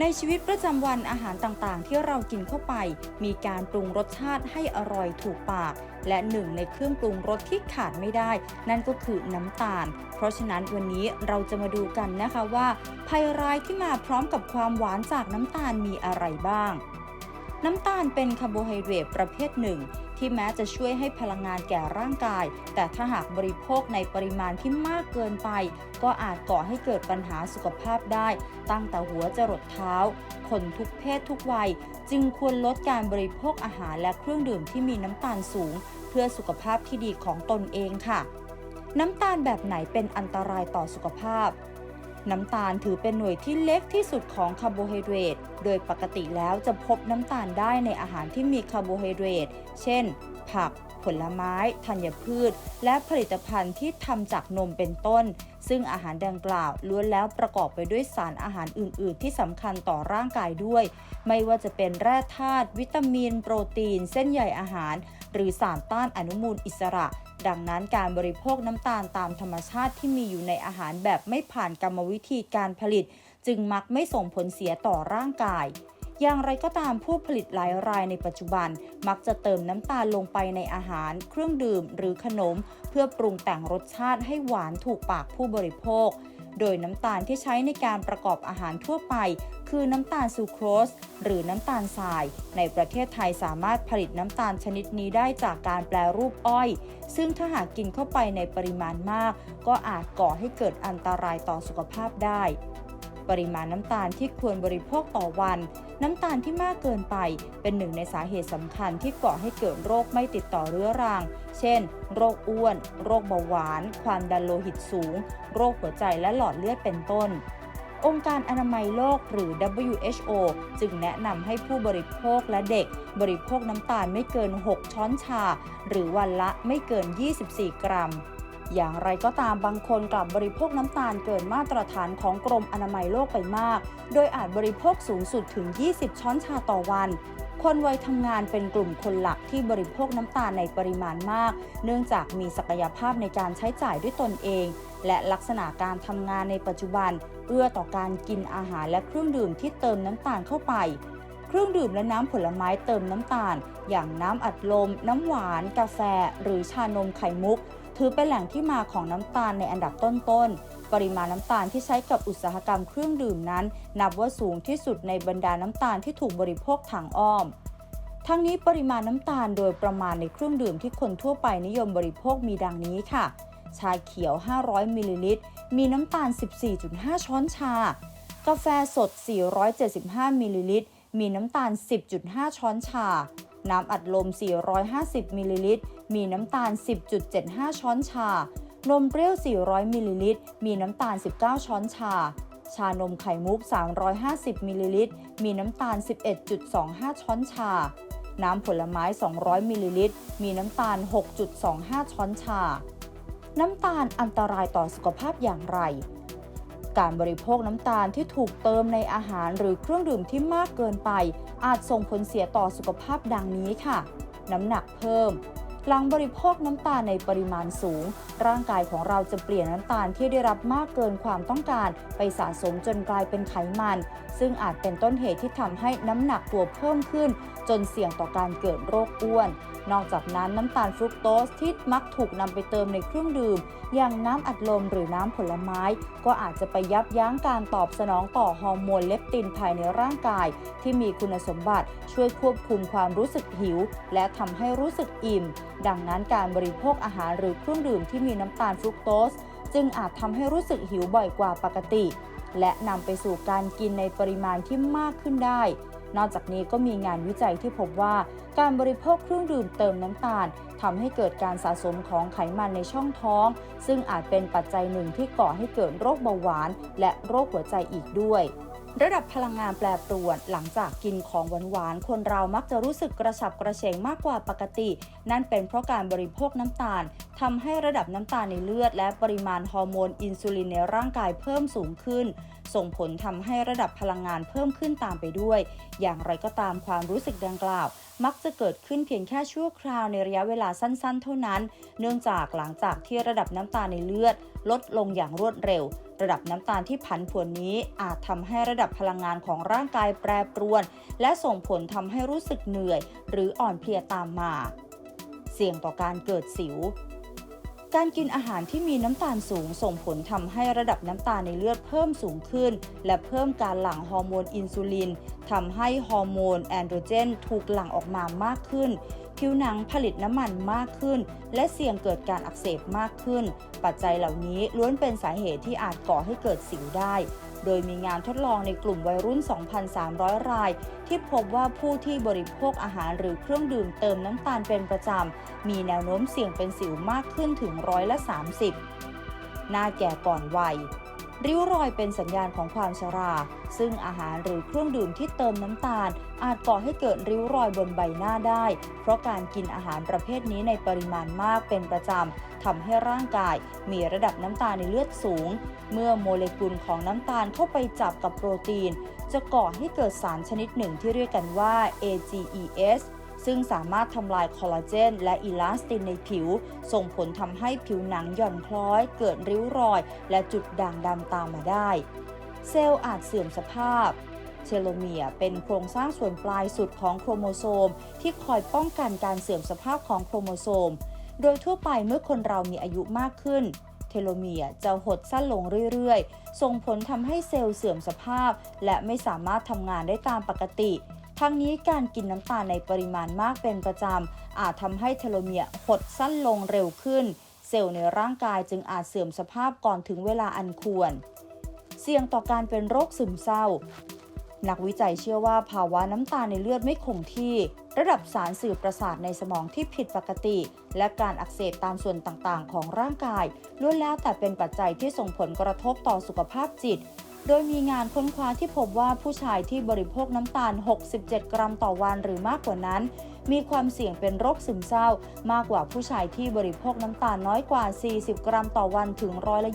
ในชีวิตประจำวันอาหารต่างๆ ที่เรากินเข้าไป มีการปรุงรสชาติให้อร่อยถูกปาก และหนึ่งในเครื่องปรุงรสที่ขาดไม่ได้ นั่นก็คือน้ำตาล เพราะฉะนั้นวันนี้เราจะมาดูกันนะคะว่าภัยร้ายที่มาพร้อมกับความหวานจากน้ำตาลมีอะไรบ้าง น้ำตาลเป็นคาร์โบไฮเดรตประเภทหนึ่ง ที่แม้จะช่วยให้พลังงานแก่ร่างกาย แต่ถ้าหากบริโภคในปริมาณที่มากเกินไป ก็อาจก่อให้เกิดปัญหาสุขภาพได้ ตั้งแต่หัวจรดเท้า คนทุกเพศทุกวัย จึงควรลดการบริโภคอาหารและเครื่องดื่มที่มีน้ำตาลสูง เพื่อสุขภาพที่ดีของตนเองค่ะ น้ำตาลแบบไหนเป็นอันตรายต่อสุขภาพ น้ำตาลถือเป็นหน่วยที่เล็กที่สุดของคาร์โบไฮเดรต โดยปกติแล้วจะพบน้ำตาลได้ในอาหารที่มีคาร์โบไฮเดรต เช่น ผัก ผลไม้ ธัญพืช และผลิตภัณฑ์ที่ทำจากนมเป็นต้น ซึ่งอาหารดังกล่าวล้วนแล้วประกอบไปด้วยสารอาหารอื่น ๆ ที่สำคัญต่อร่างกายด้วย ไม่ว่าจะเป็นแร่ธาตุ วิตามิน โปรตีน เส้นใยอาหาร หรือสารต้านอนุมูลอิสระ ดังนั้นการบริโภคน้ำตาลตามธรรมชาติที่มีอยู่ในอาหารแบบไม่ผ่านกรรมวิธีการผลิต จึงมักไม่ส่งผลเสียต่อร่างกายอย่างไรก็ตามผู้ผลิตหลายรายในปัจจุบัน มักจะเติมน้ำตาลลงไปในอาหาร เครื่องดื่มหรือขนม เพื่อปรุงแต่งรสชาติให้หวานถูกปากผู้บริโภค โดยน้ำตาลที่ใช้ในการประกอบอาหารทั่วไป คือน้ำตาลซูโครส หรือน้ำตาลทราย ในประเทศไทยสามารถผลิตน้ำตาลชนิดนี้ได้จากการแปลรูปอ้อย ซึ่งถ้าหากกินเข้าไปในปริมาณมาก ก็อาจก่อให้เกิดอันตรายต่อสุขภาพได้ ปริมาณน้ำตาลที่ควรบริโภคต่อวัน น้ำตาลที่มากเกินไป เป็นหนึ่งในสาเหตุสำคัญที่ก่อให้เกิดโรคไม่ติดต่อเรื้อรัง เช่น โรคอ้วน โรคเบาหวาน ความดันโลหิตสูง โรคหัวใจและหลอดเลือดเป็นต้น องค์การอนามัยโลกหรือ WHO จึงแนะนำให้ผู้บริโภคและเด็ก บริโภคน้ำตาลไม่เกิน 6 ช้อนชา หรือวันละไม่เกิน 24 กรัมอย่างไรก็ตามบางคนกลับบริโภคน้ำตาลเกินมาตรฐานของกรมอนามัยโลกไปมาก โดยอาจบริโภคสูงสุดถึง 20 ช้อนชาต่อวัน คนวัยทำงานเป็นกลุ่มคนหลักที่บริโภคน้ำตาลในปริมาณมาก เนื่องจากมีศักยภาพในการใช้จ่ายด้วยตนเอง และลักษณะการทำงานในปัจจุบัน เอื้อต่อการกินอาหารและเครื่องดื่มที่เติมน้ำตาลเข้าไป เครื่องดื่มและน้ำผลไม้เติมน้ำตาล อย่างน้ำอัดลม น้ำหวาน กาแฟ หรือชานมไข่มุก ถือเป็นแหล่งที่มาของน้ำตาลในอันดับต้นๆ ปริมาณน้ำตาลที่ใช้กับอุตสาหกรรมเครื่องดื่มนั้น นับว่าสูงที่สุดในบรรดาน้ำตาลที่ถูกบริโภคทางอ้อม ทั้งนี้ปริมาณน้ำตาลโดยประมาณในเครื่องดื่มที่คนทั่วไปนิยมบริโภคมีดังนี้ค่ะ ชาเขียว 500มิลลิลิตร มีน้ำตาล 14.5 ช้อนชา กาแฟสด 475มิลลิลิตร มีน้ำตาล 10.5 ช้อนชา น้ำอัดลม 450มิลลิลิตร มีน้ำตาล 10.75 ช้อนชา นมเปรี้ยว 400 มิลลิลิตร มีน้ำตาล 19 ช้อนชา ชานมไข่มุก 350 มิลลิลิตร มีน้ำตาล 11.25 ช้อนชา น้ำผลไม้ 200 มิลลิลิตร มีน้ำตาล 6.25 ช้อนชา น้ำตาลอันตรายต่อสุขภาพอย่างไร การบริโภคน้ำตาลที่ถูกเติมในอาหารหรือเครื่องดื่มที่มากเกินไป อาจส่งผลเสียต่อสุขภาพดังนี้ค่ะ น้ำหนักเพิ่ม หลังบริโภคน้ำตาลในปริมาณสูง ร่างกายของเราจะเปลี่ยนน้ำตาลที่ได้รับมากเกินความต้องการ ไปสะสมจนกลายเป็นไขมัน ซึ่งอาจเป็นต้นเหตุที่ทำให้น้ำหนักตัวเพิ่มขึ้น จนเสี่ยงต่อการเกิดโรคอ้วนนอกจากนั้นน้ำตาลฟรุกโตสที่มักถูกนำไปเติมในเครื่องดื่ม อย่างน้ำอัดลมหรือน้ำผลไม้ ก็อาจจะไปยับยั้งการตอบสนองต่อฮอร์โมนเลปตินภายในร่างกาย ที่มีคุณสมบัติช่วยควบคุมความรู้สึกหิว และทำให้รู้สึกอิ่ม ดังนั้นการบริโภคอาหารหรือเครื่องดื่มที่มีน้ำตาลฟรุกโตสจึงอาจทำให้รู้สึกหิวบ่อยกว่าปกติ และนำไปสู่การกินในปริมาณที่มากขึ้นได้ นอกจากนี้ก็มีงานวิจัยที่พบว่า การบริโภคเครื่องดื่มเติมน้ำตาลทำให้เกิดการสะสมของไขมันในช่องท้อง ซึ่งอาจเป็นปัจจัยหนึ่งที่ก่อให้เกิดโรคเบาหวาน และโรคหัวใจอีกด้วย ระดับพลังงานแปรปรวนหลังจากกินของหวานๆ คนเรามักจะรู้สึกกระฉับกระเฉงมากกว่าปกติ นั่นเป็นเพราะการบริโภคน้ำตาลทำให้ระดับน้ำตาลในเลือด และปริมาณฮอร์โมนอินซูลินในร่างกายเพิ่มสูงขึ้น ส่งผลทำให้ระดับพลังงานเพิ่มขึ้นตามไปด้วย อย่างไรก็ตามความรู้สึกดังกล่าวมักจะเกิดขึ้นเพียงแค่ชั่วคราวในระยะเวลาสั้นๆ เท่านั้น เนื่องจากหลังจากที่ระดับน้ำตาลในเลือด ลดลงอย่างรวดเร็ว ระดับน้ำตาลที่ผันผวนนี้อาจทำให้ระดับพลังงานของร่างกายแปรปรวน และส่งผลทำให้รู้สึกเหนื่อย หรืออ่อนเพลียตามมา เสี่ยงต่อการเกิดสิว การกินอาหารที่มีน้ำตาลสูงส่งผลทำให้ระดับน้ำตาลในเลือดเพิ่มสูงขึ้น และเพิ่มการหลั่งฮอร์โมนอินซูลินทำให้ฮอร์โมนแอนโดรเจนถูกหลั่งออกมามากขึ้น ผิวหนังผลิตน้ำมันมากขึ้น และเสี่ยงเกิดการอักเสบมากขึ้น ปัจจัยเหล่านี้ล้วนเป็นสาเหตุที่อาจก่อให้เกิดสิวได้ โดยมีงานทดลองในกลุ่มวัยรุ่น 2,300 ราย ที่พบว่าผู้ที่บริโภคอาหารหรือเครื่องดื่มเติมน้ำตาลเป็นประจำ มีแนวโน้มเสี่ยงเป็นสิวมากขึ้นถึงร้อยละ 30 หน้าแก่ก่อนวัย ริ้วรอยเป็นสัญญาณของความชรา ซึ่งอาหารหรือเครื่องดื่มที่เติมน้ำตาล อาจก่อให้เกิดริ้วรอยบนใบหน้าได้ เพราะการกินอาหารประเภทนี้ในปริมาณมากเป็นประจำทำให้ร่างกายมีระดับน้ำตาลในเลือดสูง เมื่อโมเลกุลของน้ำตาลเข้าไปจับกับโปรตีน จะก่อให้เกิดสารชนิดหนึ่งที่เรียกกันว่า AGES ซึ่งสามารถทำลายคอลลาเจน และอีลาสตินในผิว ส่งผลทำให้ผิวหนังหย่อนคล้อย เกิดริ้วรอย และจุดด่างดำตามมาได้ เซลล์อาจเสื่อมสภาพเทโลเมียร์เป็นโครงสร้างส่วนปลายสุดของโครโมโซม ที่คอยป้องกันการเสื่อมสภาพของโครโมโซม โดยทั่วไปเมื่อคนเรามีอายุมากขึ้น เทโลเมียร์จะหดสั้นลงเรื่อย ๆ ส่งผลทำให้เซลล์เสื่อมสภาพ และไม่สามารถทำงานได้ตามปกติ ทั้งนี้การกินน้ำตาลในปริมาณมากเป็นประจำ อาจทำให้เทโลเมียร์หดสั้นลงเร็วขึ้น เซลล์ในร่างกายจึงอาจเสื่อมสภาพก่อนถึงเวลาอันควร เสี่ยงต่อการเป็นโรคซึมเศร้า นักวิจัยเชื่อว่าภาวะน้ำตาลในเลือดไม่คงที่ ระดับสารสื่อประสาทในสมองที่ผิดปกติ และการอักเสบตามส่วนต่างๆ ของร่างกายล้วนแล้วแต่เป็นปัจจัยที่ส่งผลกระทบต่อสุขภาพจิต โดยมีงานค้นคว้าที่พบว่าผู้ชายที่บริโภคน้ำตาล 67 กรัมต่อวันหรือมากกว่านั้น มีความเสี่ยงเป็นโรคซึมเศร้า มากกว่าผู้ชายที่บริโภคน้ำตาลน้อยกว่า 40 กรัมต่อวันถึงร้อยละ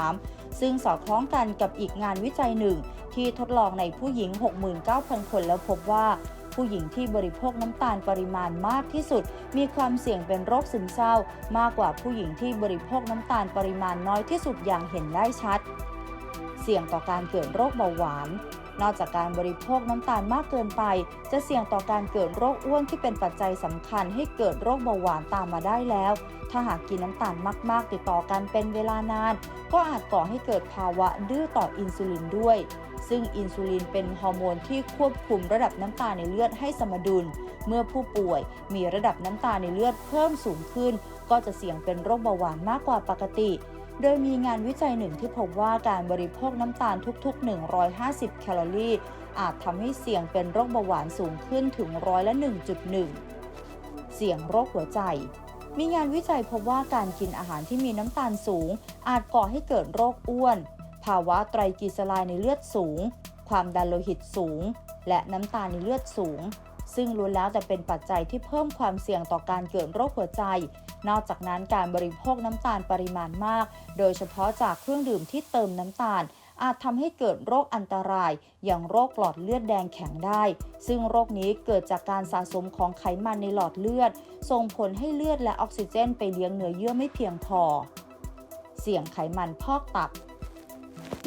23 ซึ่งสอดคล้องกันกับอีกงานวิจัยหนึ่ง ที่ทดลองในผู้หญิง 69,000 คนแล้วพบว่าผู้หญิงที่บริโภคน้ำตาลปริมาณมากที่สุด มีความเสี่ยงเป็นโรคซึมเศร้า มากกว่าผู้หญิงที่บริโภคน้ำตาลปริมาณน้อยที่สุดอย่างเห็นได้ชัด เสี่ยงต่อการเกิดโรคเบาหวาน นอกจากการบริโภคน้ำตาลมากเกินไป จะเสี่ยงต่อการเกิดโรคอ้วนที่เป็นปัจจัยสำคัญให้เกิดโรคเบาหวานตามมาได้แล้ว ถ้าหากกินน้ำตาลมาก ๆ ติดต่อกันเป็นเวลานาน ก็อาจก่อให้เกิดภาวะดื้อต่ออินซูลินด้วย ซึ่งอินซูลินเป็นฮอร์โมนที่ควบคุมระดับน้ำตาลในเลือดให้สมดุล เมื่อผู้ป่วยมีระดับน้ำตาลในเลือดเพิ่มสูงขึ้น ก็จะเสี่ยงเป็นโรคเบาหวานมากกว่าปกติ โดยมีงานวิจัยหนึ่งที่พบว่าการบริโภคน้ำตาลทุก ๆ 150 แคลอรี่ อาจทำให้เสี่ยงเป็นโรคเบาหวานสูงขึ้นถึงร้อยละ 1.1 เสี่ยงโรคหัวใจ มีงานวิจัยพบว่าการกินอาหารที่มีน้ำตาลสูง อาจก่อให้เกิดโรคอ้วน ภาวะไตรกลีเซอไรด์ในเลือดสูง ความดันโลหิตสูง และน้ำตาลในเลือดสูงซึ่งล้วนแล้วแต่เป็นปัจจัยที่เพิ่มความเสี่ยงต่อการเกิดโรคหัวใจ นอกจากนั้นการบริโภคน้ำตาลปริมาณมาก โดยเฉพาะจากเครื่องดื่มที่เติมน้ำตาล อาจทำให้เกิดโรคอันตราย อย่างโรคหลอดเลือดแดงแข็งได้ ซึ่งโรคนี้เกิดจากการสะสมของไขมันในหลอดเลือด ส่งผลให้เลือดและออกซิเจนไปเลี้ยงเนื้อเยื่อไม่เพียงพอ เสี่ยงไขมันพอกตับ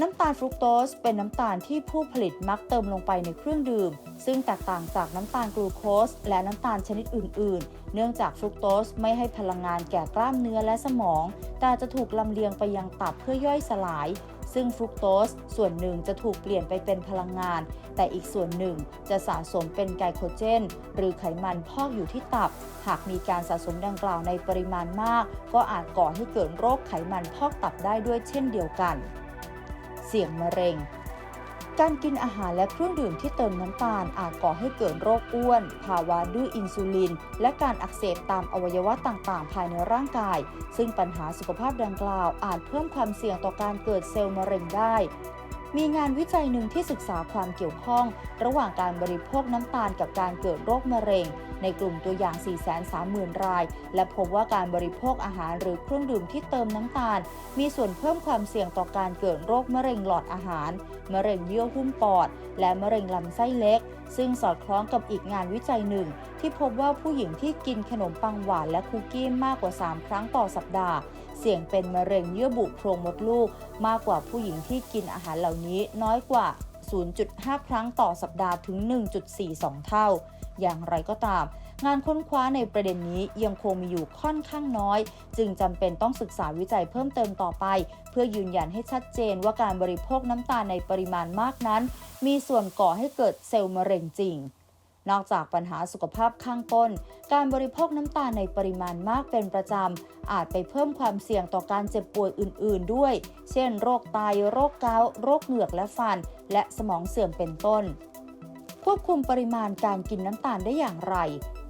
น้ำตาลฟรุกโตสเป็นน้ำตาลที่ผู้ผลิตมักเติมลงไปในเครื่องดื่ม ซึ่งแตกต่างจากน้ำตาลกลูโคสและน้ำตาลชนิดอื่น เนื่องจากฟรุกโตสไม่ให้พลังงานแก่กล้ามเนื้อและสมอง แต่จะถูกลำเลียงไปยังตับเพื่อย่อยสลาย ซึ่งฟรุกโตสส่วนหนึ่งจะถูกเปลี่ยนไปเป็นพลังงาน แต่อีกส่วนหนึ่งจะสะสมเป็นไกลโคเจน หรือไขมันพอกอยู่ที่ตับ หากมีการสะสมดังกล่าวในปริมาณมาก ก็อาจก่อให้เกิดโรคไขมันพอกตับได้ด้วยเช่นเดียวกัน เสี่ยงมะเร็ง การกินอาหารและเครื่องดื่มที่เติมน้ำตาลอาจก่อให้เกิดโรคอ้วน ภาวะดื้ออินซูลิน และการอักเสบตามอวัยวะต่างๆ ภายในร่างกาย ซึ่งปัญหาสุขภาพดังกล่าวอาจเพิ่มความเสี่ยงต่อการเกิดเซลล์มะเร็งได้ มีงานวิจัยหนึ่งที่ศึกษาความเกี่ยวข้อง ระหว่างการบริโภคน้ำตาลกับการเกิดโรคมะเร็ง ในกลุ่มตัวอย่าง 430,000 ราย และพบว่าการบริโภคอาหารหรือเครื่องดื่มที่เติมน้ำตาล มีส่วนเพิ่มความเสี่ยงต่อการเกิดโรคมะเร็งหลอดอาหาร มะเร็งเยื่อหุ้มปอด และมะเร็งลำไส้เล็ก ซึ่งสอดคล้องกับอีกงานวิจัยหนึ่ง ที่พบว่าผู้หญิงที่กินขนมปังหวานและคุกกี้มากกว่า 3 ครั้งต่อสัปดาห์ เสี่ยงเป็นมะเร็งเยื่อบุโพรงมดลูก มากกว่าผู้หญิงที่กินอาหารเหล่านี้น้อยกว่า 0.5 ครั้งต่อสัปดาห์ถึง 1.42 เท่า อย่างไรก็ตาม งานค้นคว้าในประเด็นนี้ยังคงมีอยู่ค่อนข้างน้อย จึงจำเป็นต้องศึกษาวิจัยเพิ่มเติมต่อไป เพื่อยืนยันให้ชัดเจนว่าการบริโภคน้ำตาลในปริมาณมากนั้น มีส่วนก่อให้เกิดเซลล์มะเร็งจริง นอกจากปัญหาสุขภาพข้างต้น การบริโภคน้ำตาลในปริมาณมากเป็นประจำ อาจไปเพิ่มความเสี่ยงต่อการเจ็บป่วยอื่น ๆ ด้วย เช่น โรคไต โรคเกาต์ โรคเหงือกและฟัน และสมองเสื่อมเป็นต้น ควบคุมปริมาณการกินน้ำตาลได้อย่างไร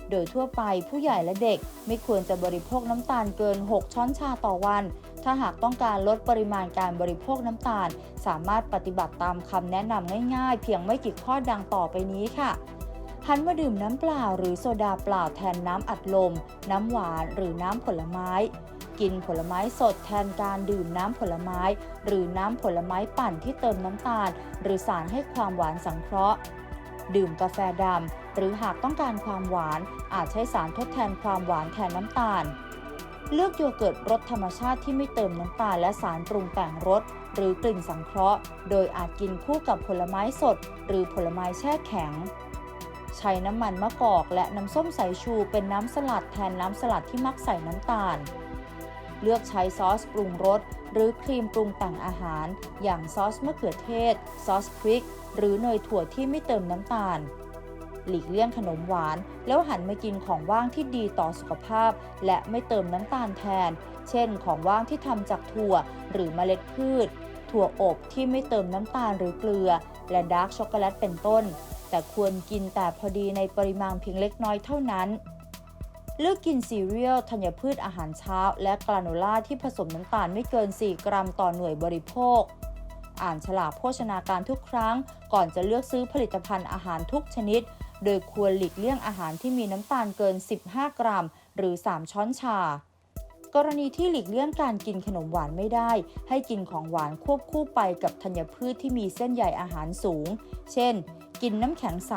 โดยทั่วไปผู้ใหญ่และเด็กไม่ควรจะบริโภคน้ำตาลเกิน 6 ช้อนชาต่อวันถ้าหากต้องการลดปริมาณการบริโภคน้ำตาล สามารถปฏิบัติตามคำแนะนำง่ายๆ เพียงไม่กี่ข้อดังต่อไปนี้ค่ะ หันมาดื่มน้ำเปล่าหรือโซดาเปล่าแทนน้ำอัดลม น้ำหวานหรือน้ำผลไม้ กินผลไม้สดแทนการดื่มน้ำผลไม้ หรือน้ำผลไม้ปั่นที่เติมน้ำตาล หรือสารให้ความหวานสังเคราะห์ ดื่มกาแฟดำหรือหากต้องการความหวานอาจใช้สารทดแทนความหวานแทนน้ำตาล เลือกโยเกิร์ตรสธรรมชาติที่ไม่เติมน้ำตาลและสารปรุงแต่งรสหรือกลิ่นสังเคราะห์ โดยอาจกินคู่กับผลไม้สด หรือผลไม้แช่แข็ง ใช้น้ำมันมะกอกและน้ำส้มสายชูเป็นน้ำสลัดแทนน้ำสลัดที่มักใส่น้ำตาล เลือกใช้ซอสปรุงรสหรือครีมปรุงแต่งอาหาร อย่างซอสมะเขือเทศ ซอสพริก หรือเนยถั่วที่ไม่เติมน้ำตาล หลีกเลี่ยงขนมหวาน แล้วหันมากินของว่างที่ดีต่อสุขภาพ และไม่เติมน้ำตาลแทน เช่น ของว่างที่ทำจากถั่ว หรือเมล็ดพืช ถั่วอบที่ไม่เติมน้ำตาลหรือเกลือ และดาร์กช็อกโกแลตเป็นต้น แต่ควรกินแต่พอดีในปริมาณเพียงเล็กน้อยเท่านั้น เลือกกินซีเรียลธัญพืชอาหารเช้า และกราโนล่าที่ผสมน้ำตาลไม่เกิน 4 กรัมต่อหน่วยบริโภค อ่านฉลากโภชนาการทุกครั้ง ก่อนจะเลือกซื้อผลิตภัณฑ์อาหารทุกชนิด โดยควรหลีกเลี่ยงอาหารที่มีน้ำตาลเกิน 15 กรัม หรือ 3 ช้อนชากรณีที่หลีกเลี่ยงการกินขนมหวานไม่ได้ ให้กินของหวานควบคู่ไปกับธัญพืชที่มีเส้นใยอาหารสูง เช่น กินน้ำแข็งใส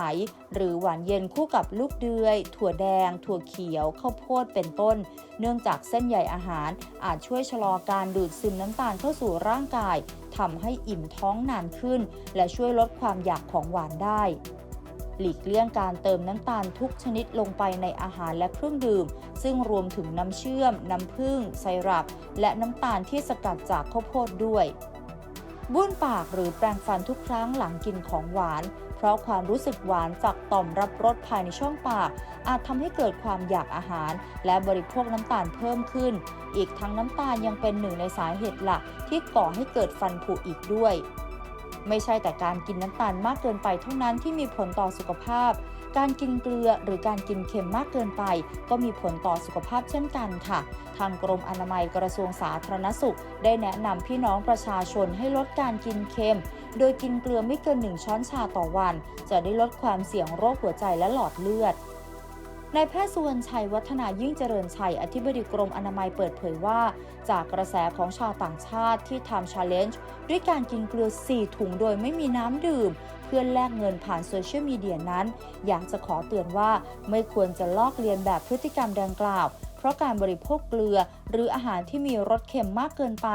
หรือหวานเย็นคู่กับลูกเดือย ถั่วแดง ถั่วเขียว ข้าวโพดเป็นต้น เนื่องจากเส้นใยอาหารอาจช่วยชะลอการดูดซึมน้ำตาลเข้าสู่ร่างกายทำให้อิ่มท้องนานขึ้น และช่วยลดความอยากของหวานได้ หลีกเลี่ยงการเติมน้ำตาลทุกชนิดลงไปในอาหารและเครื่องดื่ม ซึ่งรวมถึงน้ำเชื่อม น้ำผึ้งไซรัป และน้ำตาลที่สกัดจากข้าวโพดด้วยบ้วนปากหรือแปรงฟันทุกครั้งหลังกินของหวาน เพราะความรู้สึกหวานจากต่อมรับรสภายในช่องปาก อาจทำให้เกิดความอยากอาหาร และบริโภคน้ำตาลเพิ่มขึ้น อีกทั้งน้ำตาลยังเป็นหนึ่งในสาเหตุหลักที่ก่อให้เกิดฟันผุอีกด้วย ไม่ใช่แต่การกินน้ำตาลมากเกินไปเท่านั้นที่มีผลต่อสุขภาพ การกินเกลือหรือการกินเค็มมากเกินไป ก็มีผลต่อสุขภาพเช่นกันค่ะ ทางกรมอนามัยกระทรวงสาธารณสุข ได้แนะนำพี่น้องประชาชนให้ลดการกินเค็ม โดยกินเกลือไม่เกิน 1 ช้อนชาต่อวัน จะได้ลดความเสี่ยงโรคหัวใจและหลอดเลือดนายแพทย์สุวรรณชัยวัฒนายิ่งเจริญชัย อธิบดีกรมอนามัยเปิดเผยว่า จากกระแสของชาวต่างชาติที่ทำชาเลนจ์ด้วยการกินเกลือ 4 ถุงโดยไม่มีน้ำดื่ม เพื่อแลกเงินผ่านโซเชียลมีเดียนั้น อยากจะขอเตือนว่าไม่ควรจะลอกเลียนแบบพฤติกรรมดังกล่าว เพราะการบริโภคเกลือ หรืออาหารที่มีรสเค็มมากเกินไป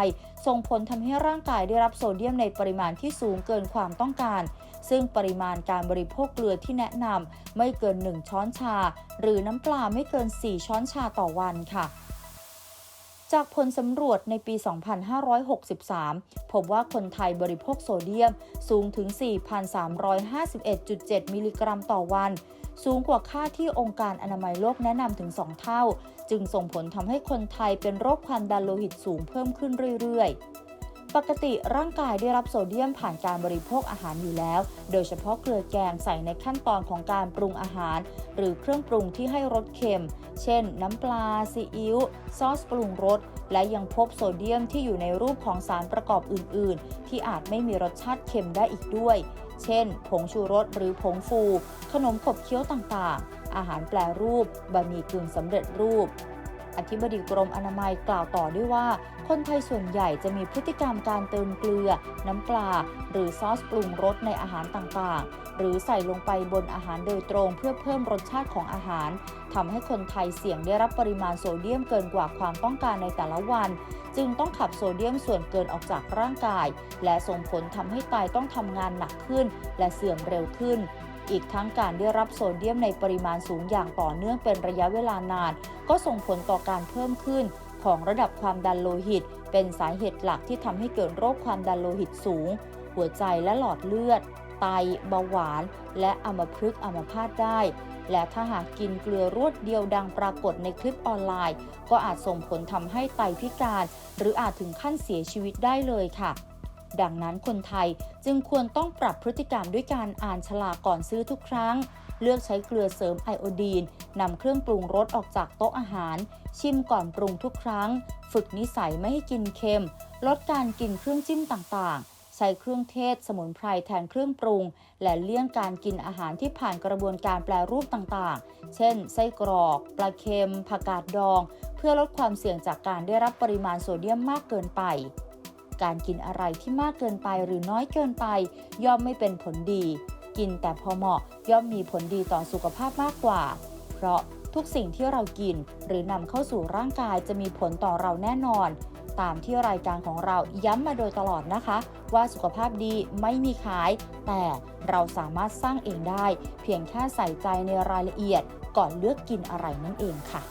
ส่งผลทำให้ร่างกายได้รับโซเดียมในปริมาณที่สูงเกินความต้องการ ซึ่งปริมาณการบริโภคเกลือที่แนะนำไม่เกิน 1 ช้อนชา หรือน้ำปลาไม่เกิน 4 ช้อนชาต่อวันค่ะ จากผลสำรวจในปี 2563 พบว่าคนไทยบริโภคโซเดียมสูงถึง 4,351.7 มิลลิกรัมต่อวัน สูงกว่าค่าที่องค์การอนามัยโลกแนะนำถึง 2 เท่า จึงส่งผลทำให้คนไทยเป็นโรคความดันโลหิตสูงเพิ่มขึ้นเรื่อยๆ ปกติร่างกายได้รับโซเดียมผ่านการบริโภคอาหารอยู่แล้ว โดยเฉพาะเกลือแกงใส่ในขั้นตอนของการปรุงอาหาร หรือเครื่องปรุงที่ให้รสเค็ม เช่น น้ำปลา ซีอิ๊ว ซอสปรุงรส และยังพบโซเดียมที่อยู่ในรูปของสารประกอบอื่น ๆ ที่อาจไม่มีรสชาติเค็มได้อีกด้วย เช่น ผงชูรสหรือผงฟู ขนมขบเคี้ยวต่าง ๆ อาหารแปรรูป บะหมี่กึ่งสำเร็จรูป อธิบดีกรมอนามัยกล่าวต่อด้วยว่า คนไทยส่วนใหญ่จะมีพฤติกรรมการเติมเกลือ น้ำปลา หรือซอสปรุงรสในอาหารต่างๆ หรือใส่ลงไปบนอาหารโดยตรงเพื่อเพิ่มรสชาติของอาหารทำให้คนไทยเสี่ยงได้รับปริมาณโซเดียมเกินกว่าความต้องการในแต่ละวัน จึงต้องขับโซเดียมส่วนเกินออกจากร่างกาย และส่งผลทำให้ไตต้องทำงานหนักขึ้น และเสื่อมเร็วขึ้น อีกทั้งการได้รับโซเดียมในปริมาณสูงอย่างต่อเนื่องเป็นระยะเวลานาน ก็ส่งผลต่อการเพิ่มขึ้นของระดับความดันโลหิต เป็นสาเหตุหลักที่ทำให้เกิดโรคความดันโลหิตสูง หัวใจและหลอดเลือด ไต เบาหวาน และอัมพฤกษ์อัมพาตได้ และถ้าหากกินเกลือรวดเดียวดังปรากฏในคลิปออนไลน์ ก็อาจส่งผลทำให้ไตพิการ หรืออาจถึงขั้นเสียชีวิตได้เลยค่ะ ดังนั้นคนไทยจึงควรต้องปรับพฤติกรรมด้วยการอ่านฉลากก่อนซื้อทุกครั้ง เลือกใช้เกลือเสริมไอโอดีนนำเครื่องปรุงรสออกจากโต๊ะอาหาร ชิมก่อนปรุงทุกครั้ง ฝึกนิสัยไม่ให้กินเค็ม ลดการกินเครื่องจิ้มต่างๆ ใช้เครื่องเทศสมุนไพรแทนเครื่องปรุง และเลี่ยงการกินอาหารที่ผ่านกระบวนการแปรรูปต่างๆ เช่น ไส้กรอก ปลาเค็ม ผักกาดดอง เพื่อลดความเสี่ยงจากการได้รับปริมาณโซเดียมมากเกินไป การกินอะไรที่มากเกินไปหรือน้อยเกินไป ย่อมไม่เป็นผลดี กินแต่พอเหมาะย่อมมีผลดีต่อสุขภาพมากกว่า เพราะทุกสิ่งที่เรากิน หรือนำเข้าสู่ร่างกายจะมีผลต่อเราแน่นอน ตามที่รายการของเราย้ำมาโดยตลอดนะคะ ว่าสุขภาพดีไม่มีขาย แต่เราสามารถสร้างเองได้ เพียงแค่ใส่ใจในรายละเอียดก่อนเลือกกินอะไรนั่นเองค่ะ